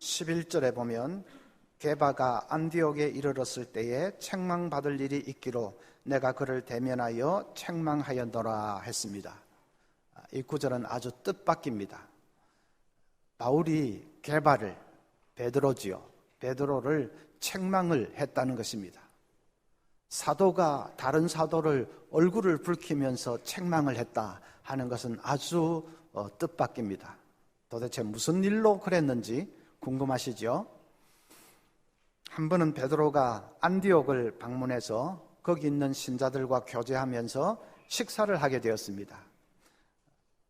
(11절에) 보면 게바가 안디옥에 이르렀을 때에 책망받을 일이 있기로 내가 그를 대면하여 책망하였노라 했습니다. 이 구절은 아주 뜻밖입니다. 바울이 게바를 베드로지요. 베드로를 책망을 했다는 것입니다. 사도가 다른 사도를 얼굴을 붉히면서 책망을 했다 하는 것은 아주 어, 뜻밖입니다. 도대체 무슨 일로 그랬는지 궁금하시죠? 한 번은 베드로가 안디옥을 방문해서 거기 있는 신자들과 교제하면서 식사를 하게 되었습니다.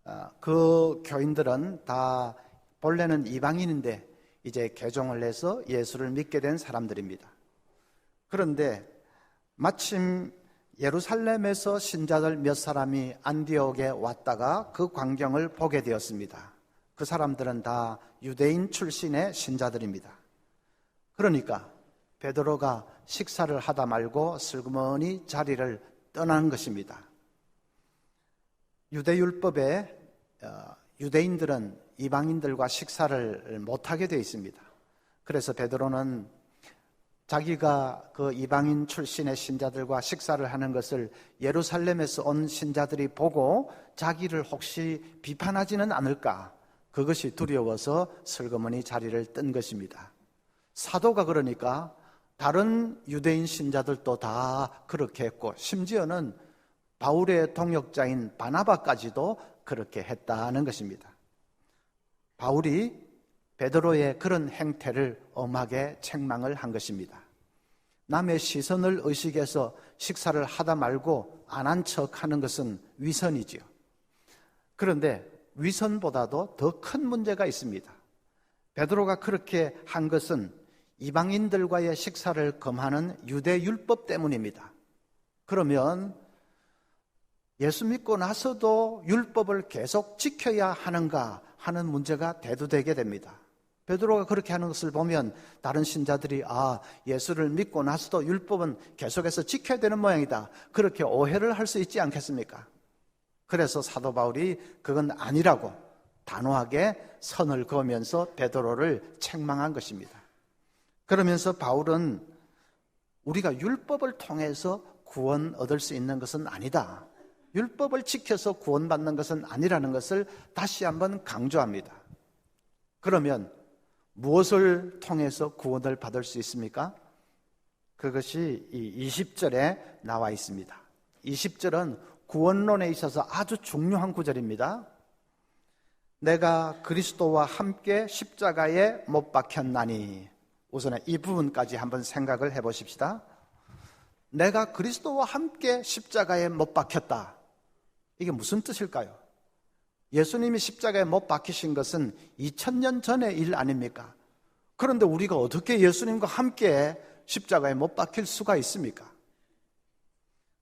아, 그 교인들은 다 본래는 이방인인데 이제 개종을 해서 예수를 믿게 된 사람들입니다. 그런데 마침 예루살렘에서 신자들 몇 사람이 안디옥에 왔다가 그 광경을 보게 되었습니다. 그 사람들은 다 유대인 출신의 신자들입니다. 그러니까 베드로가 식사를 하다 말고 슬그머니 자리를 떠나는 것입니다. 유대율법에 어, 유대인들은 이방인들과 식사를 못하게 되어 있습니다. 그래서 베드로는 자기가 그 이방인 출신의 신자들과 식사를 하는 것을 예루살렘에서 온 신자들이 보고 자기를 혹시 비판하지는 않을까 그것이 두려워서 슬그머니 자리를 뜬 것입니다. 사도가 그러니까 다른 유대인 신자들도 다 그렇게 했고 심지어는 바울의 동역자인 바나바까지도 그렇게 했다는 것입니다. 바울이 베드로의 그런 행태를 엄하게 책망을 한 것입니다. 남의 시선을 의식해서 식사를 하다 말고 안 한 척 하는 것은 위선이지요. 그런데 위선보다도 더 큰 문제가 있습니다. 베드로가 그렇게 한 것은 이방인들과의 식사를 금하는 유대 율법 때문입니다. 그러면 예수 믿고 나서도 율법을 계속 지켜야 하는가 하는 문제가 대두되게 됩니다. 베드로가 그렇게 하는 것을 보면 다른 신자들이 아 예수를 믿고 나서도 율법은 계속해서 지켜야 되는 모양이다. 그렇게 오해를 할 수 있지 않겠습니까? 그래서 사도 바울이 그건 아니라고 단호하게 선을 그으면서 베드로를 책망한 것입니다. 그러면서 바울은 우리가 율법을 통해서 구원 얻을 수 있는 것은 아니다. 율법을 지켜서 구원받는 것은 아니라는 것을 다시 한번 강조합니다. 그러면 무엇을 통해서 구원을 받을 수 있습니까? 그것이 이 20절에 나와 있습니다. 20절은 구원론에 있어서 아주 중요한 구절입니다. 내가 그리스도와 함께 십자가에 못 박혔나니 우선 이 부분까지 한번 생각을 해 보십시다. 내가 그리스도와 함께 십자가에 못 박혔다. 이게 무슨 뜻일까요? 예수님이 십자가에 못 박히신 것은 2000년 전의 일 아닙니까? 그런데 우리가 어떻게 예수님과 함께 십자가에 못 박힐 수가 있습니까?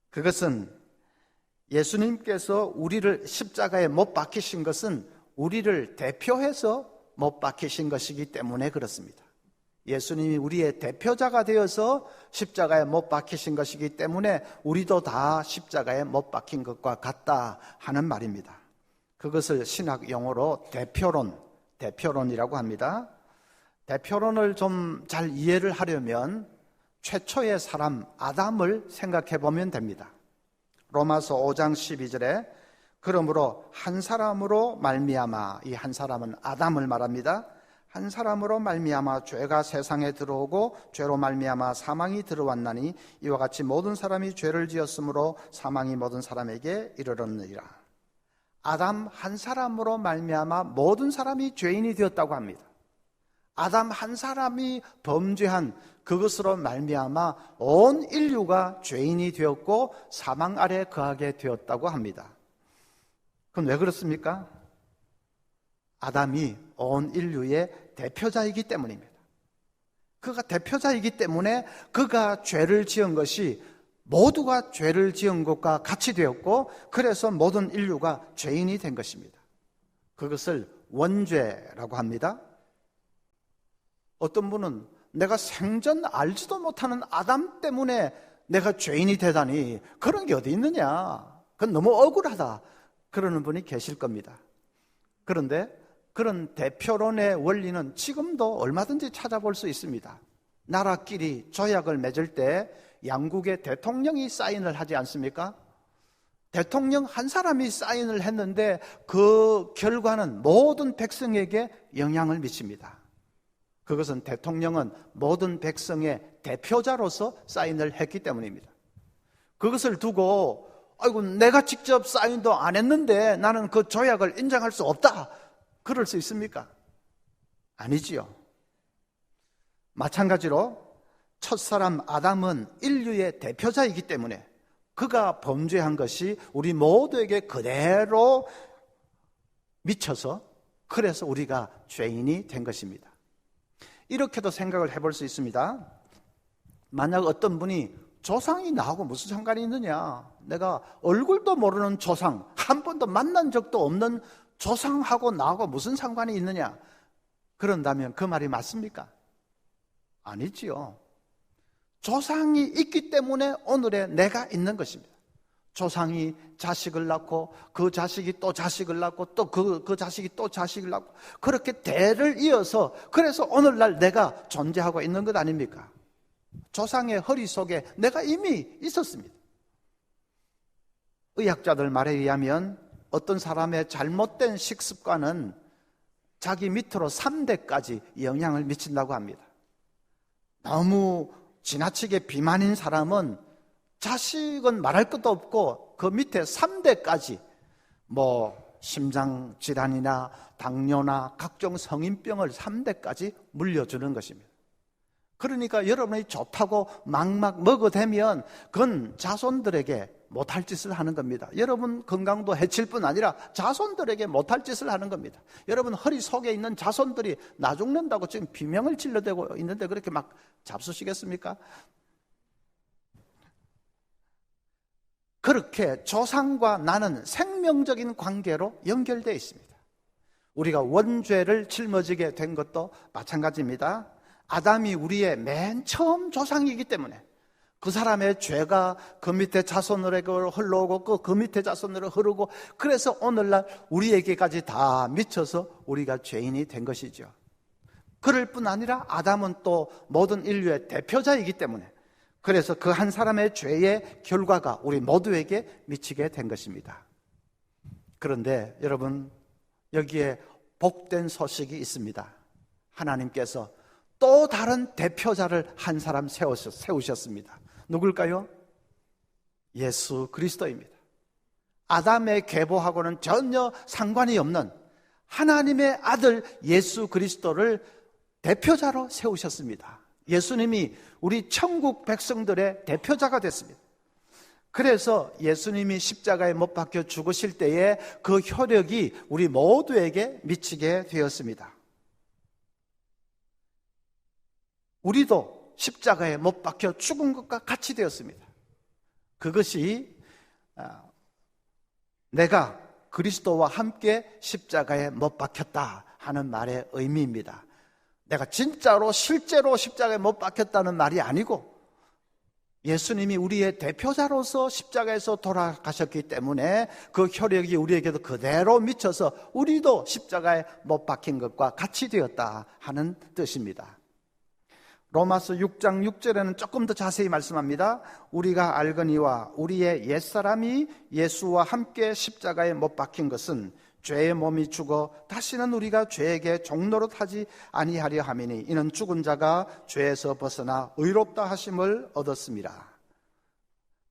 그것은 예수님께서 우리를 십자가에 못 박히신 것은 우리를 대표해서 못 박히신 것이기 때문에 그렇습니다. 예수님이 우리의 대표자가 되어서 십자가에 못 박히신 것이기 때문에 우리도 다 십자가에 못 박힌 것과 같다 하는 말입니다. 그것을 신학 용어로 대표론, 대표론이라고 합니다. 대표론을 좀 잘 이해를 하려면 최초의 사람 아담을 생각해 보면 됩니다. 로마서 5장 12절에 그러므로 한 사람으로 말미암아 이 한 사람은 아담을 말합니다. 한 사람으로 말미암아 죄가 세상에 들어오고 죄로 말미암아 사망이 들어왔나니 이와 같이 모든 사람이 죄를 지었으므로 사망이 모든 사람에게 이르렀느니라. 아담 한 사람으로 말미암아 모든 사람이 죄인이 되었다고 합니다. 아담 한 사람이 범죄한 그것으로 말미암아 온 인류가 죄인이 되었고 사망 아래 거하게 되었다고 합니다. 그건 왜 그렇습니까? 아담이 온 인류의 대표자이기 때문입니다. 그가 대표자이기 때문에 그가 죄를 지은 것이 모두가 죄를 지은 것과 같이 되었고 그래서 모든 인류가 죄인이 된 것입니다. 그것을 원죄라고 합니다. 어떤 분은 내가 생전 알지도 못하는 아담 때문에 내가 죄인이 되다니 그런 게 어디 있느냐. 그건 너무 억울하다. 그러는 분이 계실 겁니다. 그런데 그런 대표론의 원리는 지금도 얼마든지 찾아볼 수 있습니다. 나라끼리 조약을 맺을 때 양국의 대통령이 사인을 하지 않습니까? 대통령 한 사람이 사인을 했는데 그 결과는 모든 백성에게 영향을 미칩니다. 그것은 대통령은 모든 백성의 대표자로서 사인을 했기 때문입니다. 그것을 두고 아이고 내가 직접 사인도 안 했는데 나는 그 조약을 인정할 수 없다. 그럴 수 있습니까? 아니지요. 마찬가지로 첫사람 아담은 인류의 대표자이기 때문에 그가 범죄한 것이 우리 모두에게 그대로 미쳐서 그래서 우리가 죄인이 된 것입니다. 이렇게도 생각을 해볼 수 있습니다. 만약 어떤 분이 조상이 나하고 무슨 상관이 있느냐? 내가 얼굴도 모르는 조상, 한 번도 만난 적도 없는 조상하고 나하고 무슨 상관이 있느냐? 그런다면 그 말이 맞습니까? 아니지요. 조상이 있기 때문에 오늘의 내가 있는 것입니다. 조상이 자식을 낳고 그 자식이 또 자식을 낳고 또 그 그 자식이 또 자식을 낳고 그렇게 대를 이어서 그래서 오늘날 내가 존재하고 있는 것 아닙니까? 조상의 허리 속에 내가 이미 있었습니다. 의학자들 말에 의하면 어떤 사람의 잘못된 식습관은 자기 밑으로 3대까지 영향을 미친다고 합니다. 너무 지나치게 비만인 사람은 자식은 말할 것도 없고 그 밑에 3대까지 뭐 심장 질환이나 당뇨나 각종 성인병을 3대까지 물려주는 것입니다. 그러니까 여러분이 좋다고 막막 먹어대면 그건 자손들에게 못할 짓을 하는 겁니다. 여러분 건강도 해칠 뿐 아니라 자손들에게 못할 짓을 하는 겁니다. 여러분 허리 속에 있는 자손들이 나 죽는다고 지금 비명을 질러대고 있는데 그렇게 막 잡수시겠습니까? 그렇게 조상과 나는 생명적인 관계로 연결되어 있습니다. 우리가 원죄를 짊어지게 된 것도 마찬가지입니다. 아담이 우리의 맨 처음 조상이기 때문에 그 사람의 죄가 그 밑에 자손으로 흘러오고 그, 그 밑에 자손으로 흐르고 그래서 오늘날 우리에게까지 다 미쳐서 우리가 죄인이 된 것이죠. 그럴 뿐 아니라 아담은 또 모든 인류의 대표자이기 때문에 그래서 그 한 사람의 죄의 결과가 우리 모두에게 미치게 된 것입니다. 그런데 여러분 여기에 복된 소식이 있습니다. 하나님께서 또 다른 대표자를 한 사람 세우셨습니다. 누굴까요? 예수 그리스도입니다. 아담의 계보하고는 전혀 상관이 없는 하나님의 아들 예수 그리스도를 대표자로 세우셨습니다. 예수님이 우리 천국 백성들의 대표자가 됐습니다. 그래서 예수님이 십자가에 못 박혀 죽으실 때에 그 효력이 우리 모두에게 미치게 되었습니다. 우리도 십자가에 못 박혀 죽은 것과 같이 되었습니다. 그것이 아, 내가 그리스도와 함께 십자가에 못 박혔다 하는 말의 의미입니다. 내가 진짜로 실제로 십자가에 못 박혔다는 말이 아니고 예수님이 우리의 대표자로서 십자가에서 돌아가셨기 때문에 그 효력이 우리에게도 그대로 미쳐서 우리도 십자가에 못 박힌 것과 같이 되었다 하는 뜻입니다. 로마서 6장 6절에는 조금 더 자세히 말씀합니다. 우리가 알거니와 우리의 옛사람이 예수와 함께 십자가에 못 박힌 것은 죄의 몸이 죽어 다시는 우리가 죄에게 종로로 타지 아니하려 함이니 이는 죽은 자가 죄에서 벗어나 의롭다 하심을 얻었습니다.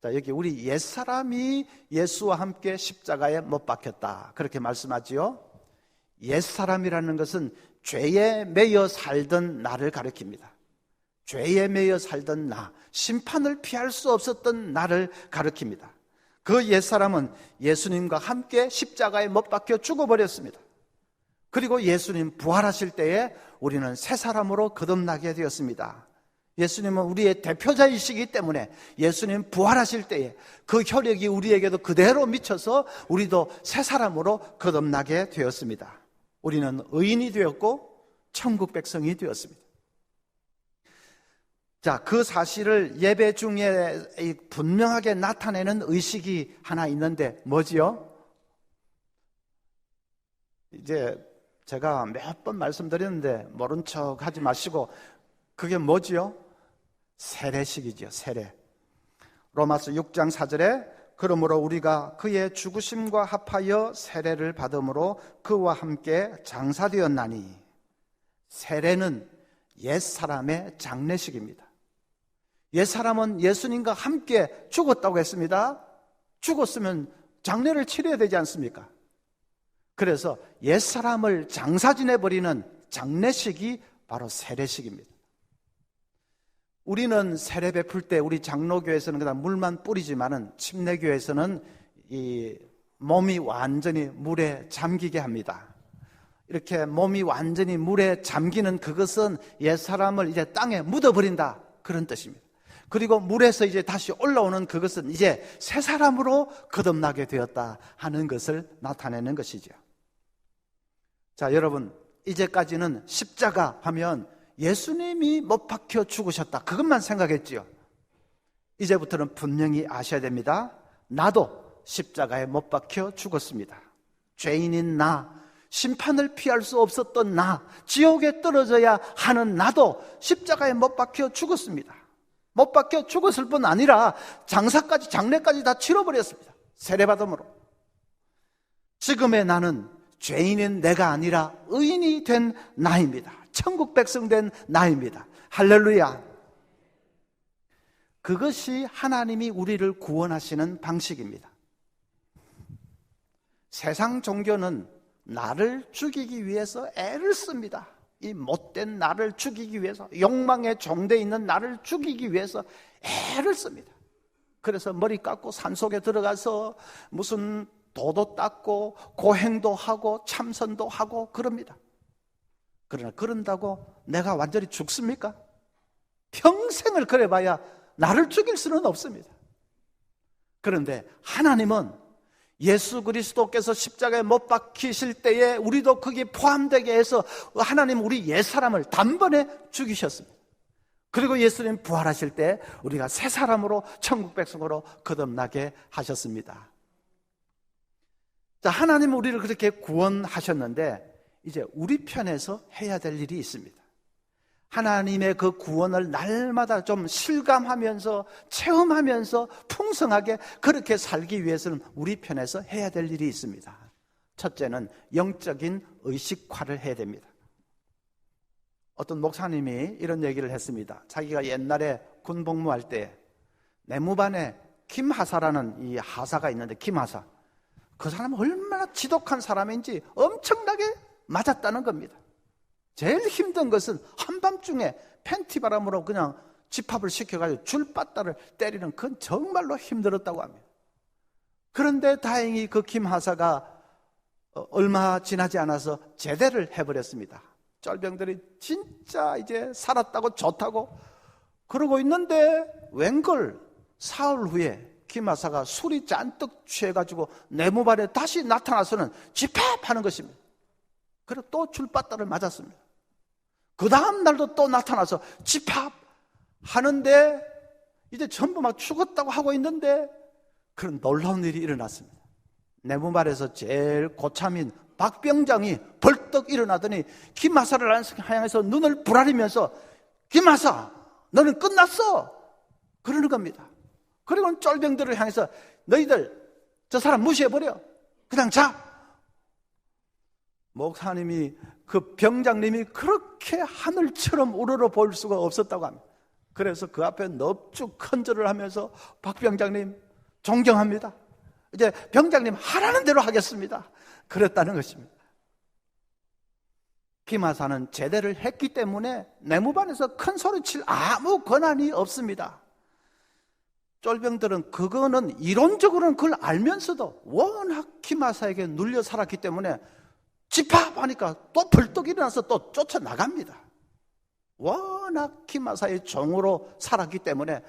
자, 여기 우리 옛사람이 예수와 함께 십자가에 못 박혔다. 그렇게 말씀하지요. 옛사람이라는 것은 죄에 매여 살던 나를 가리킵니다. 죄에 매여 살던 나, 심판을 피할 수 없었던 나를 가리킵니다. 그 옛사람은 예수님과 함께 십자가에 못 박혀 죽어버렸습니다. 그리고 예수님 부활하실 때에 우리는 새 사람으로 거듭나게 되었습니다. 예수님은 우리의 대표자이시기 때문에 예수님 부활하실 때에 그 혈액이 우리에게도 그대로 미쳐서 우리도 새 사람으로 거듭나게 되었습니다. 우리는 의인이 되었고 천국 백성이 되었습니다. 자, 그 사실을 예배 중에 분명하게 나타내는 의식이 하나 있는데 뭐지요? 이제 제가 몇 번 말씀드렸는데 모른 척 하지 마시고 그게 뭐지요? 세례식이지요, 세례. 로마서 6장 4절에 그러므로 우리가 그의 죽으심과 합하여 세례를 받음으로 그와 함께 장사되었나니 세례는 옛 사람의 장례식입니다. 옛사람은 예수님과 함께 죽었다고 했습니다. 죽었으면 장례를 치러야 되지 않습니까? 그래서 옛사람을 장사 지내버리는 장례식이 바로 세례식입니다. 우리는 세례 베풀 때 우리 장로교에서는 그냥 물만 뿌리지만은 침례교에서는 이 몸이 완전히 물에 잠기게 합니다. 이렇게 몸이 완전히 물에 잠기는 그것은 옛 사람을 이제 땅에 묻어버린다. 그런 뜻입니다. 그리고 물에서 이제 다시 올라오는 그것은 이제 새 사람으로 거듭나게 되었다 하는 것을 나타내는 것이죠. 자, 여러분, 이제까지는 십자가 하면 예수님이 못 박혀 죽으셨다. 그것만 생각했지요. 이제부터는 분명히 아셔야 됩니다. 나도 십자가에 못 박혀 죽었습니다. 죄인인 나, 심판을 피할 수 없었던 나, 지옥에 떨어져야 하는 나도 십자가에 못 박혀 죽었습니다. 못 박혀 죽었을 뿐 아니라 장사까지, 장례까지 다 치러버렸습니다. 세례받음으로. 지금의 나는 죄인인 내가 아니라 의인이 된 나입니다. 천국 백성 된 나입니다. 할렐루야. 그것이 하나님이 우리를 구원하시는 방식입니다. 세상 종교는 나를 죽이기 위해서 애를 씁니다. 이 못된 나를 죽이기 위해서, 욕망에 종돼 있는 나를 죽이기 위해서 애를 씁니다. 그래서 머리 깎고 산속에 들어가서 무슨 도도 닦고 고행도 하고 참선도 하고 그럽니다. 그러나 그런다고 내가 완전히 죽습니까? 평생을 그래봐야 나를 죽일 수는 없습니다. 그런데 하나님은 예수 그리스도께서 십자가에 못 박히실 때에 우리도 거기에 포함되게 해서 하나님 우리 옛사람을 단번에 죽이셨습니다. 그리고 예수님 부활하실 때 우리가 새 사람으로 천국 백성으로 거듭나게 하셨습니다. 자, 하나님 우리를 그렇게 구원하셨는데 이제 우리 편에서 해야 될 일이 있습니다. 하나님의 그 구원을 날마다 좀 실감하면서 체험하면서 풍성하게 그렇게 살기 위해서는 우리 편에서 해야 될 일이 있습니다. 첫째는 영적인 의식화를 해야 됩니다. 어떤 목사님이 이런 얘기를 했습니다. 자기가 옛날에 군 복무할 때 내무반에 김하사라는 이 하사가 있는데 김하사 그 사람은 얼마나 지독한 사람인지 엄청나게 맞았다는 겁니다. 제일 힘든 것은 한밤중에 팬티 바람으로 그냥 집합을 시켜가지고 줄바다를 때리는 그건 정말로 힘들었다고 합니다. 그런데 다행히 그 김하사가 어, 얼마 지나지 않아서 제대를 해버렸습니다. 쫄병들이 진짜 이제 살았다고 좋다고 그러고 있는데 웬걸 사흘 후에 김하사가 술이 잔뜩 취해가지고 내무발에 다시 나타나서는 집합하는 것입니다. 그리고 또 줄바다를 맞았습니다. 그 다음 날도 또 나타나서 집합하는데 이제 전부 막 죽었다고 하고 있는데 그런 놀라운 일이 일어났습니다. 내무말에서 제일 고참인 박병장이 벌떡 일어나더니 김하사를 향해서 눈을 부라리면서 김하사 너는 끝났어 그러는 겁니다. 그리고 쫄병들을 향해서 너희들 저 사람 무시해버려 그냥 자 목사님이 그 병장님이 그렇게 하늘처럼 우러러 볼 수가 없었다고 합니다. 그래서 그 앞에 넙죽 큰절을 하면서 박 병장님 존경합니다. 이제 병장님 하라는 대로 하겠습니다. 그랬다는 것입니다. 김하사는 제대를 했기 때문에 내무반에서 큰 소리칠 아무 권한이 없습니다. 쫄병들은 그거는 이론적으로는 그걸 알면서도 워낙 김하사에게 눌려 살았기 때문에 집합하니까 또 벌떡 일어나서 또 쫓아나갑니다. 워낙 김마사의 종으로 살았기 때문에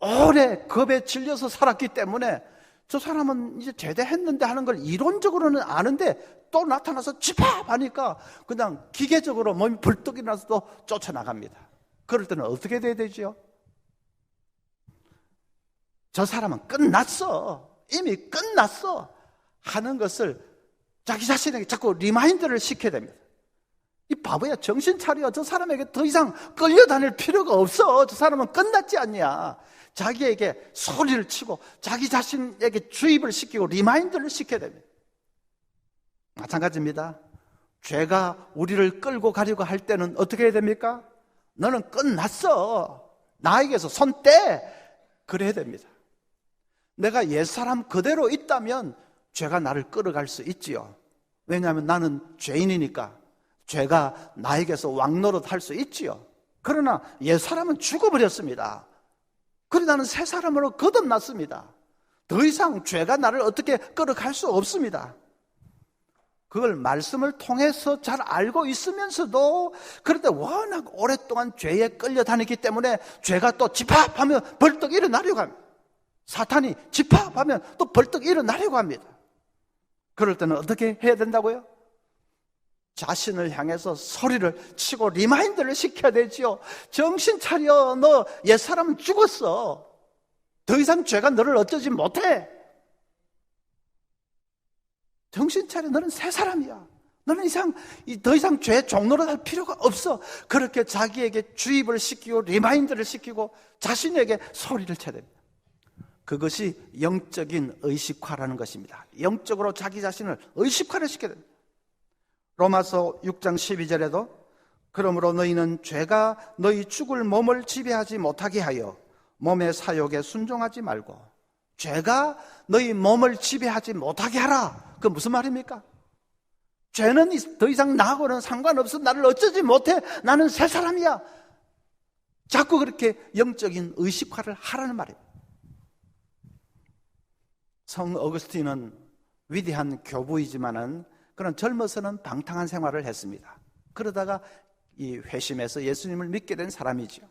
오래 겁에 질려서 살았기 때문에 저 사람은 이제 제대했는데 하는 걸 이론적으로는 아는데 또 나타나서 집합하니까 그냥 기계적으로 몸이 벌떡 일어나서 또 쫓아나갑니다. 그럴 때는 어떻게 돼야 되죠? 저 사람은 끝났어. 이미 끝났어. 하는 것을 자기 자신에게 자꾸 리마인드를 시켜야 됩니다. 이 바보야, 정신 차려. 저 사람에게 더 이상 끌려다닐 필요가 없어. 저 사람은 끝났지 않냐. 자기에게 소리를 치고 자기 자신에게 주입을 시키고 리마인드를 시켜야 됩니다. 마찬가지입니다. 죄가 우리를 끌고 가려고 할 때는 어떻게 해야 됩니까? 너는 끝났어. 나에게서 손 떼. 그래야 됩니다. 내가 옛사람 그대로 있다면 죄가 나를 끌어갈 수 있지요. 왜냐하면 나는 죄인이니까 죄가 나에게서 왕노릇 할 수 있지요. 그러나 옛 사람은 죽어버렸습니다. 그래 나는 새 사람으로 거듭났습니다. 더 이상 죄가 나를 어떻게 끌어갈 수 없습니다. 그걸 말씀을 통해서 잘 알고 있으면서도 그런데 워낙 오랫동안 죄에 끌려다니기 때문에 죄가 또 집합하면 벌떡 일어나려고 합니다. 사탄이 집합하면 또 벌떡 일어나려고 합니다. 그럴 때는 어떻게 해야 된다고요? 자신을 향해서 소리를 치고 리마인드를 시켜야 되지요. 정신 차려. 너 옛사람은 죽었어. 더 이상 죄가 너를 어쩌지 못해. 정신 차려. 너는 새 사람이야. 너는 이상, 더 이상 죄 종로를 할 필요가 없어. 그렇게 자기에게 주입을 시키고 리마인드를 시키고 자신에게 소리를 쳐야 됩니다. 그것이 영적인 의식화라는 것입니다. 영적으로 자기 자신을 의식화를 시켜야 됩니다. 로마서 6장 12절에도 그러므로 너희는 죄가 너희 죽을 몸을 지배하지 못하게 하여 몸의 사욕에 순종하지 말고 죄가 너희 몸을 지배하지 못하게 하라. 그 무슨 말입니까? 죄는 더 이상 나하고는 상관없어. 나를 어쩌지 못해. 나는 새 사람이야. 자꾸 그렇게 영적인 의식화를 하라는 말이에요. 성 어거스틴은 위대한 교부이지만은 그런 젊어서는 방탕한 생활을 했습니다. 그러다가 이 회심해서 예수님을 믿게 된 사람이죠.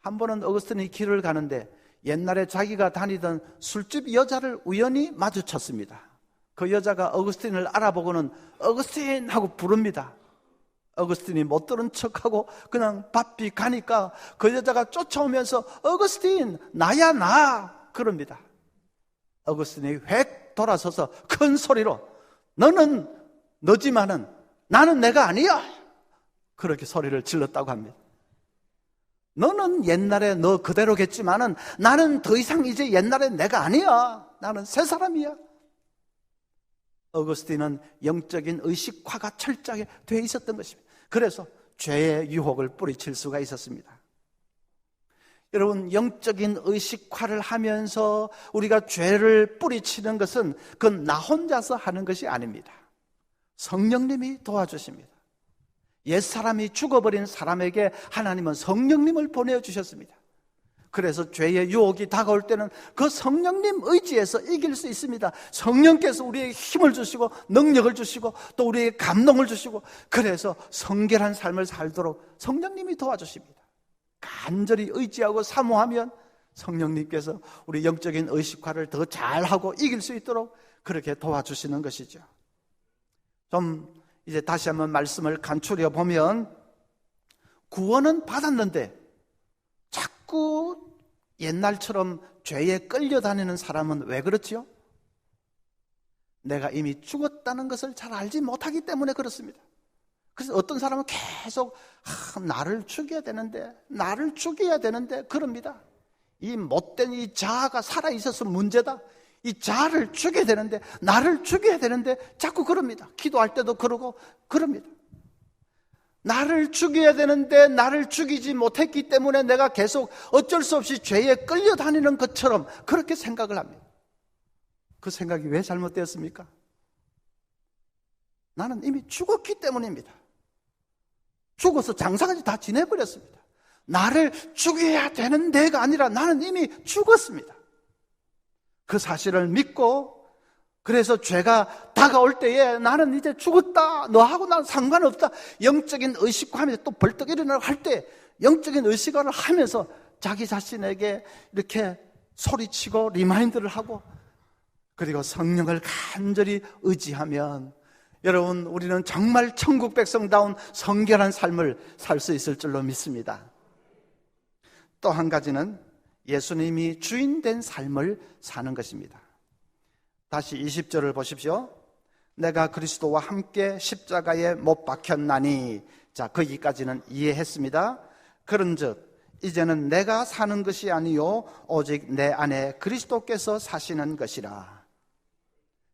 한 번은 어거스틴이 길을 가는데 옛날에 자기가 다니던 술집 여자를 우연히 마주쳤습니다. 그 여자가 어거스틴을 알아보고는 어거스틴 하고 부릅니다. 어거스틴이 못 들은 척하고 그냥 바삐 가니까 그 여자가 쫓아오면서 어거스틴 나야 나 그럽니다. 어거스틴이 획 돌아서서 큰 소리로 너는 너지만은 나는 내가 아니야. 그렇게 소리를 질렀다고 합니다. 너는 옛날에 너 그대로겠지만은 나는 더 이상 이제 옛날에 내가 아니야. 나는 새 사람이야. 어거스틴은 영적인 의식화가 철저하게 돼 있었던 것입니다. 그래서 죄의 유혹을 뿌리칠 수가 있었습니다. 여러분, 영적인 의식화를 하면서 우리가 죄를 뿌리치는 것은 그건 나 혼자서 하는 것이 아닙니다. 성령님이 도와주십니다. 옛 사람이 죽어버린 사람에게 하나님은 성령님을 보내주셨습니다. 그래서 죄의 유혹이 다가올 때는 그 성령님 의지에서 이길 수 있습니다. 성령께서 우리에게 힘을 주시고 능력을 주시고 또 우리에게 감동을 주시고 그래서 성결한 삶을 살도록 성령님이 도와주십니다. 간절히 의지하고 사모하면 성령님께서 우리 영적인 의식화를 더 잘하고 이길 수 있도록 그렇게 도와주시는 것이죠. 좀 이제 다시 한번 말씀을 간추려 보면 구원은 받았는데 자꾸 옛날처럼 죄에 끌려다니는 사람은 왜 그렇지요? 내가 이미 죽었다는 것을 잘 알지 못하기 때문에 그렇습니다. 그래서 어떤 사람은 계속 아, 나를 죽여야 되는데 나를 죽여야 되는데 그럽니다. 이 못된 이 자아가 살아 있어서 문제다. 이 자아를 죽여야 되는데 나를 죽여야 되는데 자꾸 그럽니다. 기도할 때도 그러고 그럽니다. 나를 죽여야 되는데 나를 죽이지 못했기 때문에 내가 계속 어쩔 수 없이 죄에 끌려다니는 것처럼 그렇게 생각을 합니다. 그 생각이 왜 잘못되었습니까? 나는 이미 죽었기 때문입니다. 죽어서 장사까지 다 지내버렸습니다. 나를 죽여야 되는 데가 아니라 나는 이미 죽었습니다. 그 사실을 믿고 그래서 죄가 다가올 때에 나는 이제 죽었다. 너하고 나는 상관없다. 영적인 의식화하면서 또 벌떡 일어나고 할 때 영적인 의식화를 하면서 자기 자신에게 이렇게 소리치고 리마인드를 하고 그리고 성령을 간절히 의지하면 여러분, 우리는 정말 천국 백성다운 성결한 삶을 살 수 있을 줄로 믿습니다. 또 한 가지는 예수님이 주인 된 삶을 사는 것입니다. 다시 20절을 보십시오. 내가 그리스도와 함께 십자가에 못 박혔나니 자 거기까지는 이해했습니다. 그런즉 이제는 내가 사는 것이 아니요 오직 내 안에 그리스도께서 사시는 것이라.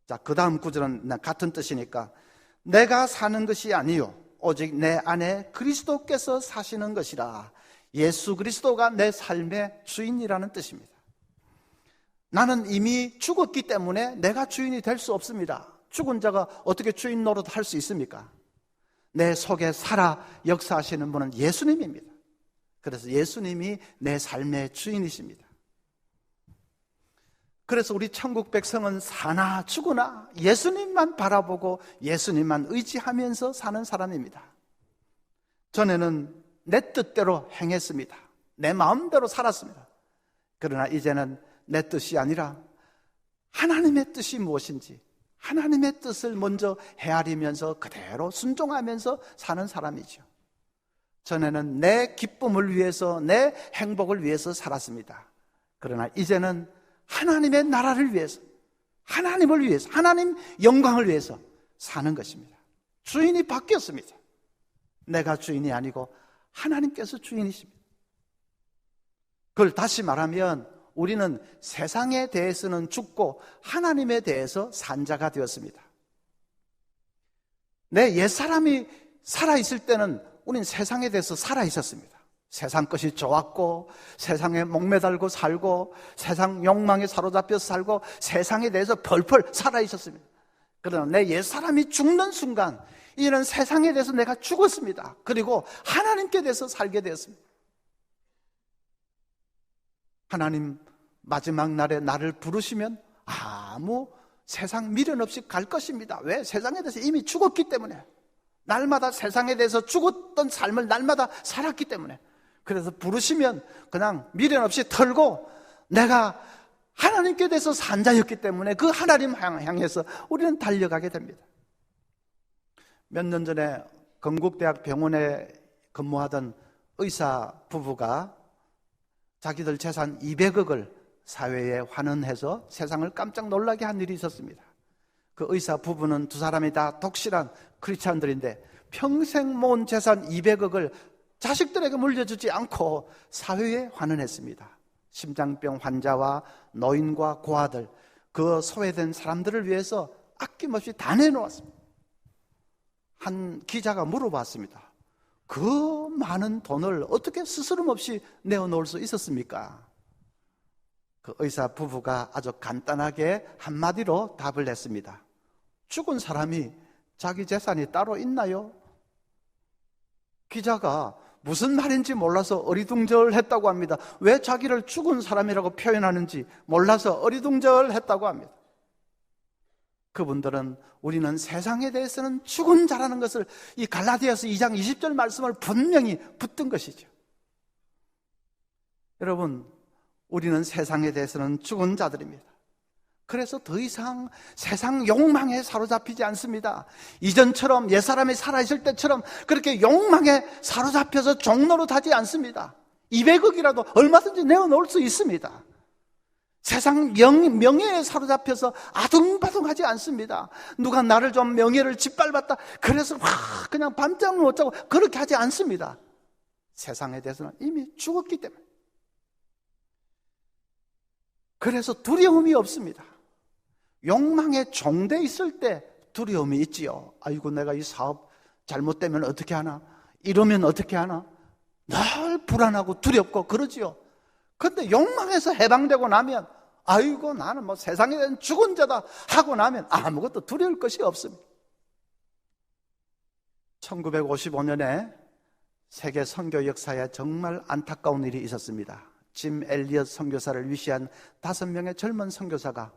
자, 그 다음 구절은 같은 뜻이니까 내가 사는 것이 아니요 오직 내 안에 그리스도께서 사시는 것이라. 예수 그리스도가 내 삶의 주인이라는 뜻입니다. 나는 이미 죽었기 때문에 내가 주인이 될 수 없습니다. 죽은 자가 어떻게 주인 노릇 할 수 있습니까? 내 속에 살아 역사하시는 분은 예수님입니다. 그래서 예수님이 내 삶의 주인이십니다. 그래서 우리 천국 백성은 사나 죽으나 예수님만 바라보고 예수님만 의지하면서 사는 사람입니다. 전에는 내 뜻대로 행했습니다. 내 마음대로 살았습니다. 그러나 이제는 내 뜻이 아니라 하나님의 뜻이 무엇인지 하나님의 뜻을 먼저 헤아리면서 그대로 순종하면서 사는 사람이죠. 전에는 내 기쁨을 위해서, 내 행복을 위해서 살았습니다. 그러나 이제는 하나님의 나라를 위해서, 하나님을 위해서, 하나님 영광을 위해서 사는 것입니다. 주인이 바뀌었습니다. 내가 주인이 아니고 하나님께서 주인이십니다. 그걸 다시 말하면 우리는 세상에 대해서는 죽고 하나님에 대해서 산자가 되었습니다. 내 옛사람이 살아있을 때는 우리는 세상에 대해서 살아 있었습니다. 세상 것이 좋았고, 세상에 목매달고 살고, 세상 욕망에 사로잡혀 살고, 세상에 대해서 펄펄 살아 있었습니다. 그러나 내 옛 사람이 죽는 순간, 이는 세상에 대해서 내가 죽었습니다. 그리고 하나님께 대해서 살게 되었습니다. 하나님 마지막 날에 나를 부르시면 아무 세상 미련 없이 갈 것입니다. 왜? 세상에 대해서 이미 죽었기 때문에. 날마다 세상에 대해서 죽었던 삶을 날마다 살았기 때문에 그래서 부르시면 그냥 미련 없이 털고 내가 하나님께 대해서 산자였기 때문에 그 하나님 향해서 우리는 달려가게 됩니다. 몇 년 전에 건국대학 병원에 근무하던 의사 부부가 자기들 재산 200억을 사회에 환원해서 세상을 깜짝 놀라게 한 일이 있었습니다. 그 의사 부부는 두 사람이 다 독실한 크리스찬들인데 평생 모은 재산 200억을 자식들에게 물려주지 않고 사회에 환원했습니다. 심장병 환자와 노인과 고아들, 그 소외된 사람들을 위해서 아낌없이 다 내놓았습니다. 한 기자가 물어봤습니다. 그 많은 돈을 어떻게 스스럼 없이 내어놓을 수 있었습니까? 그 의사 부부가 아주 간단하게 한마디로 답을 했습니다. 죽은 사람이 자기 재산이 따로 있나요? 기자가 무슨 말인지 몰라서 어리둥절했다고 합니다. 왜 자기를 죽은 사람이라고 표현하는지 몰라서 어리둥절했다고 합니다. 그분들은 우리는 세상에 대해서는 죽은 자라는 것을 이 갈라디아서 2장 20절 말씀을 분명히 붙든 것이죠. 여러분, 우리는 세상에 대해서는 죽은 자들입니다. 그래서 더 이상 세상 욕망에 사로잡히지 않습니다. 이전처럼 옛사람이 살아있을 때처럼 그렇게 욕망에 사로잡혀서 종로로 타지 않습니다. 200억이라도 얼마든지 내어놓을 수 있습니다. 세상 명, 명예에 사로잡혀서 아둥바둥하지 않습니다. 누가 나를 좀 명예를 짓밟았다. 그래서 와, 그냥 밤잠을 못 자고 그렇게 하지 않습니다. 세상에 대해서는 이미 죽었기 때문에. 그래서 두려움이 없습니다. 욕망에 종돼 있을 때 두려움이 있지요. 아이고, 내가 이 사업 잘못되면 어떻게 하나? 이러면 어떻게 하나? 늘 불안하고 두렵고 그러지요. 근데 욕망에서 해방되고 나면, 아이고, 나는 뭐 세상에 대한 죽은 자다 하고 나면 아무것도 두려울 것이 없습니다. 1955년에 세계 선교 역사에 정말 안타까운 일이 있었습니다. 짐 엘리엇 선교사를 위시한 다섯 명의 젊은 선교사가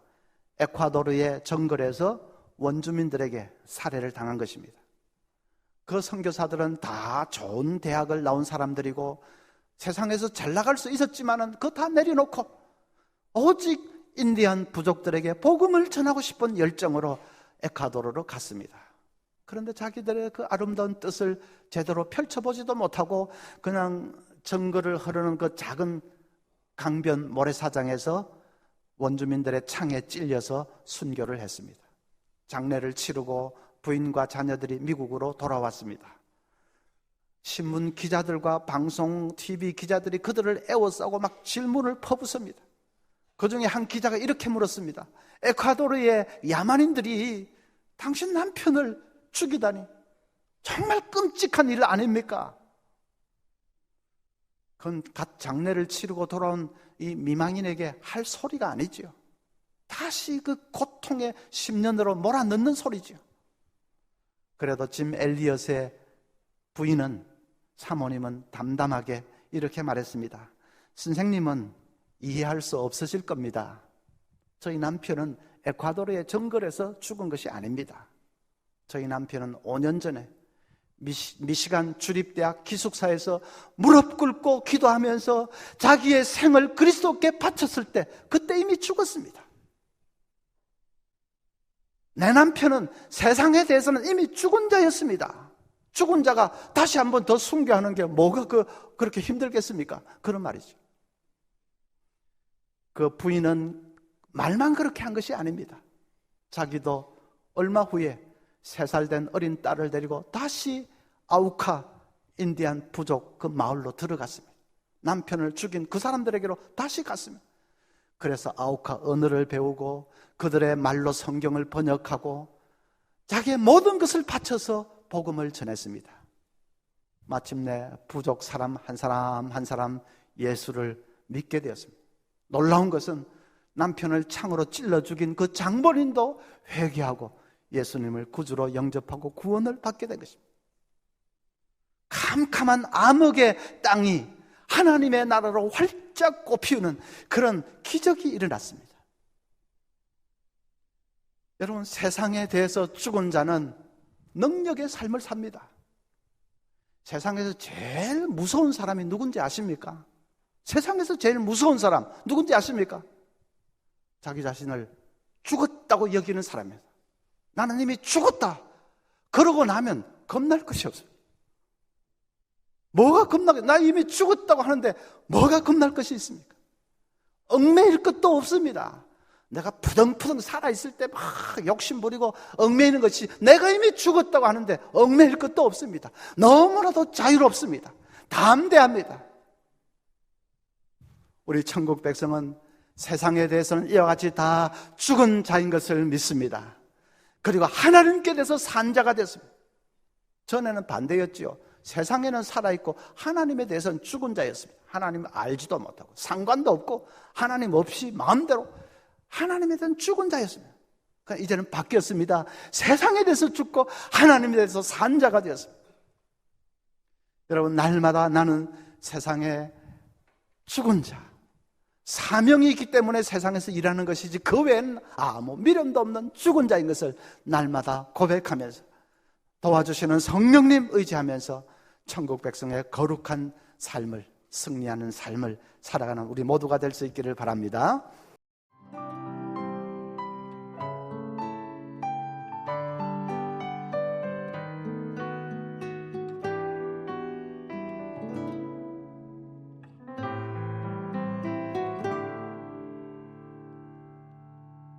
에콰도르의 정글에서 원주민들에게 살해를 당한 것입니다. 그 선교사들은 다 좋은 대학을 나온 사람들이고 세상에서 잘 나갈 수 있었지만은 그거 다 내려놓고 오직 인디안 부족들에게 복음을 전하고 싶은 열정으로 에콰도르로 갔습니다. 그런데 자기들의 그 아름다운 뜻을 제대로 펼쳐보지도 못하고 그냥 정글을 흐르는 그 작은 강변 모래사장에서 원주민들의 창에 찔려서 순교를 했습니다. 장례를 치르고 부인과 자녀들이 미국으로 돌아왔습니다. 신문 기자들과 방송 TV 기자들이 그들을 애워싸고 막 질문을 퍼붓습니다. 그 중에 한 기자가 이렇게 물었습니다. 에콰도르의 야만인들이 당신 남편을 죽이다니 정말 끔찍한 일 아닙니까? 그건 갓 장례를 치르고 돌아온 이 미망인에게 할 소리가 아니지요. 다시 그 고통의 10년으로 몰아넣는 소리지요. 그래도 짐 엘리엇의 부인은 사모님은 담담하게 이렇게 말했습니다. 선생님은 이해할 수 없으실 겁니다. 저희 남편은 에콰도르의 정글에서 죽은 것이 아닙니다. 저희 남편은 5년 전에 미시, 간 주립대학 기숙사에서 무릎 꿇고 기도하면서 자기의 생을 그리스도께 바쳤을 때 그때 이미 죽었습니다. 내 남편은 세상에 대해서는 이미 죽은 자였습니다. 죽은 자가 다시 한 번 더 순교하는 게 뭐가 그, 그렇게 힘들겠습니까? 그런 말이죠. 그 부인은 말만 그렇게 한 것이 아닙니다. 자기도 얼마 후에 세 살 된 어린 딸을 데리고 다시 아우카 인디안 부족 그 마을로 들어갔습니다. 남편을 죽인 그 사람들에게로 다시 갔습니다. 그래서 아우카 언어를 배우고 그들의 말로 성경을 번역하고 자기의 모든 것을 바쳐서 복음을 전했습니다. 마침내 부족 사람 한 사람 한 사람 예수를 믿게 되었습니다. 놀라운 것은 남편을 창으로 찔러 죽인 그 장본인도 회개하고 예수님을 구주로 영접하고 구원을 받게 된 것입니다. 캄캄한 암흑의 땅이 하나님의 나라로 활짝 꽃피우는 그런 기적이 일어났습니다. 여러분, 세상에 대해서 죽은 자는 능력의 삶을 삽니다. 세상에서 제일 무서운 사람이 누군지 아십니까? 세상에서 제일 무서운 사람 누군지 아십니까? 자기 자신을 죽었다고 여기는 사람이에요. 나는 이미 죽었다. 그러고 나면 겁날 것이 없어요. 뭐가 겁나게? 나 이미 죽었다고 하는데 뭐가 겁날 것이 있습니까? 얽매일 것도 없습니다. 내가 푸덩푸덩 살아있을 때 막 욕심 부리고 얽매이는 것이 내가 이미 죽었다고 하는데 얽매일 것도 없습니다. 너무나도 자유롭습니다. 담대합니다. 우리 천국 백성은 세상에 대해서는 이와 같이 다 죽은 자인 것을 믿습니다. 그리고 하나님께 대해서 산자가 됐습니다. 전에는 반대였지요. 세상에는 살아있고 하나님에 대해서는 죽은 자였습니다. 하나님 알지도 못하고 상관도 없고 하나님 없이 마음대로 하나님에 대한 죽은 자였습니다. 그러니까 이제는 바뀌었습니다. 세상에 대해서 죽고 하나님에 대해서 산 자가 되었습니다. 여러분, 날마다 나는 세상에 죽은 자, 사명이 있기 때문에 세상에서 일하는 것이지 그 외엔 아무 미련도 없는 죽은 자인 것을 날마다 고백하면서 도와주시는 성령님 의지하면서 천국 백성의 거룩한 삶을 승리하는 삶을 살아가는 우리 모두가 될 수 있기를 바랍니다.